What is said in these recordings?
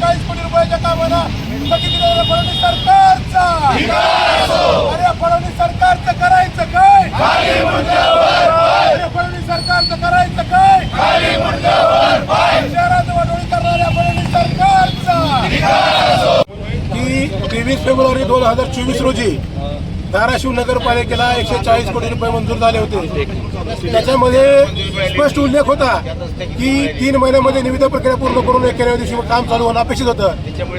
चाळीस कोटी रुपयाच्या कामाला स्थगिती दिलेल्या फडणवीस सरकारचा. अरे फडणवीस सरकारचं करायचं काय? फडणवीस सरकारचं करायचं काय? शहरात वाटोळी करणाऱ्या फडणवीस सरकारचा. तेवीस फेब्रुवारी दोन हजार चोवीस रोजी धाराशिव नगरपालिकेला एकशे चाळीस कोटी रुपये मंजूर झाले होते. त्याच्यामध्ये स्पष्ट उल्लेख होता की तीन महिन्यामध्ये निविदा प्रक्रिया पूर्ण करून एकेऱ्या दिवशी काम चालू होणं अपेक्षित होतं.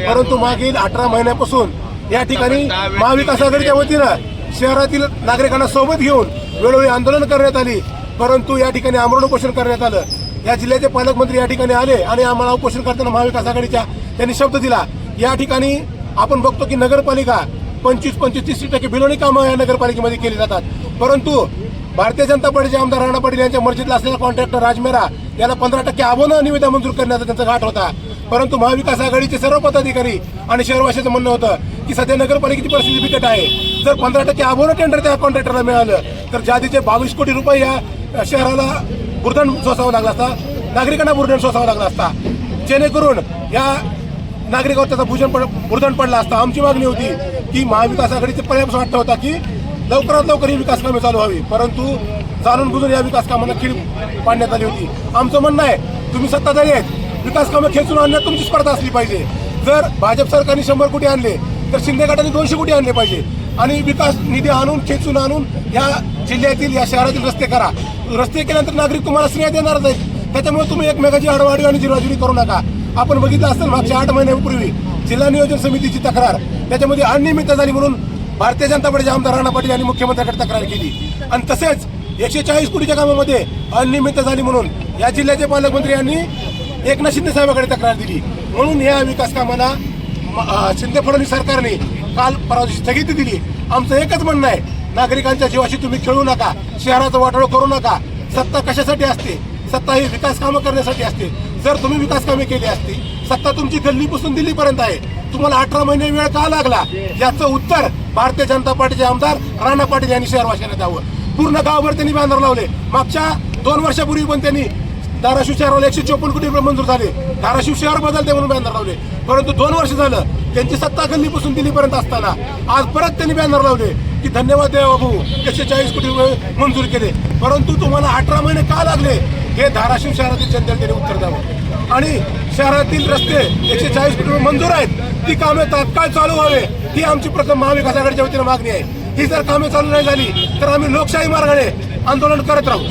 परंतु मागील अठरा महिन्यापासून या ठिकाणी महाविकास आघाडीच्या वतीनं शहरातील नागरिकांना सोबत घेऊन वेळोवेळी आंदोलन करण्यात आली. परंतु या ठिकाणी आमरण उपोषण करण्यात आलं. या जिल्ह्याचे पालकमंत्री या ठिकाणी आले आणि आम्हाला उपोषण करताना महाविकास आघाडीच्या त्यांनी शब्द दिला. या ठिकाणी आपण बघतो की नगरपालिका पंचवीस पंचवीस तीस टक्के बिलोणी कामं या नगरपालिकेमध्ये केली जातात. परंतु भारतीय जनता पार्टीचे आमदार राणा पाटील यांच्या मर्जीतला असलेला कॉन्ट्रॅक्टर राजमेरा याला पंधरा टक्के आव्हानं निविदा मंजूर करण्याचा त्यांचा घाट होता. परंतु महाविकास आघाडीचे सर्व पदाधिकारी आणि शहरवाशाचं म्हणणं होतं की सध्या नगरपालिकेची परिस्थिती बिकट आहे. जर पंधरा टक्के आव्हानं टेंडर त्या कॉन्ट्रॅक्टरला मिळालं तर जादीचे बावीस कोटी रुपये या शहराला बुरधण सोसावं लागला असता. नागरिकांना बुरधण सोसावं लागला असता. जेणेकरून या नागरिकावर त्याचा भूषण पड बुरधण पडला असता. आमची मागणी होती की महाविकास आघाडीचे पर्याय वाटत होता की लवकरात लवकर ही विकास कामे चालू व्हावी. परंतु जाणून बुजून या विकास कामांना खीळ पाडण्यात आली होती. आमचं म्हणणं आहे तुम्ही सत्ताधारी आहेत. विकास कामं खेचून आणण्यात तुमची स्पर्धा असली पाहिजे. जर भाजप सरकारने शंभर कोटी आणले तर शिंदे गटाने दोनशे कोटी आणले पाहिजे. आणि विकास निधी आणून खेचून आणून या जिल्ह्यातील या शहरातील रस्ते करा. रस्ते केल्यानंतर नागरिक तुम्हाला स्नेह देणारच आहेत. त्याच्यामुळे तुम्ही एकमेकाची आडवाडी आणि जिरवाजिरी करू नका. आपण बघितलं असेल मागच्या आठ महिन्यांपूर्वी जिल्हा नियोजन समितीची तक्रार. त्याच्यामध्ये अनियमितता झाली म्हणून भारतीय जनता पार्टीचे आमदार राणा पाटील यांनी मुख्यमंत्र्यांकडे तक्रार केली. आणि तसेच एकशे चाळीस कोटीच्या कामामध्ये अनियमितता झाली म्हणून या जिल्ह्याचे पालकमंत्री यांनी एकनाथ शिंदे साहेबांकडे तक्रार दिली. म्हणून या विकास कामाला शिंदे फडणवीस सरकारने काल परवाची स्थगिती दिली. आमचं एकच म्हणणं आहे नागरिकांच्या जीवाशी तुम्ही खेळू नका शहराचं वाटोळं करू नका. सत्ता कशासाठी असते? सत्ता ही विकास कामं करण्यासाठी असते. जर तुम्ही विकास कामे केली असती सत्ता तुमची गल्लीपासून दिल्लीपर्यंत आहे. तुम्हाला अठरा महिने वेळ का लागला? याचं उत्तर भारतीय जनता पार्टीचे आमदार राणा पाटील यांनी शहरवासियांना द्यावं. पूर्ण गावभर त्यांनी बॅनर लावले. मागच्या दोन वर्षापूर्वी पण त्यांनी धाराशिव शहराला एकशे चोपन्न कोटी रुपये मंजूर झाले. धाराशिव शहर बदलते म्हणून बॅनर लावले. परंतु दोन वर्ष झालं त्यांची सत्ता गल्लीपासून दिल्लीपर्यंत असताना आज परत त्यांनी बॅनर लावले की धन्यवाद देवा भाऊ एकशे चाळीस कोटी रुपये मंजूर केले. परंतु तुम्हाला अठरा महिने का लागले? हे धाराशिव शहरातील जनतेने उत्तर द्यावं. आणि शहरातील रस्ते एकशे चाळीस किलोमीटर मंजूर आहेत. ती कामे तात्काळ चालू व्हावे. ही आमची प्रथम महाविकास आघाडीच्या वतीनं मागणी आहे. ही जर कामे चालू नाही झाली तर आम्ही लोकशाही मार्गाने आंदोलन करत राहू.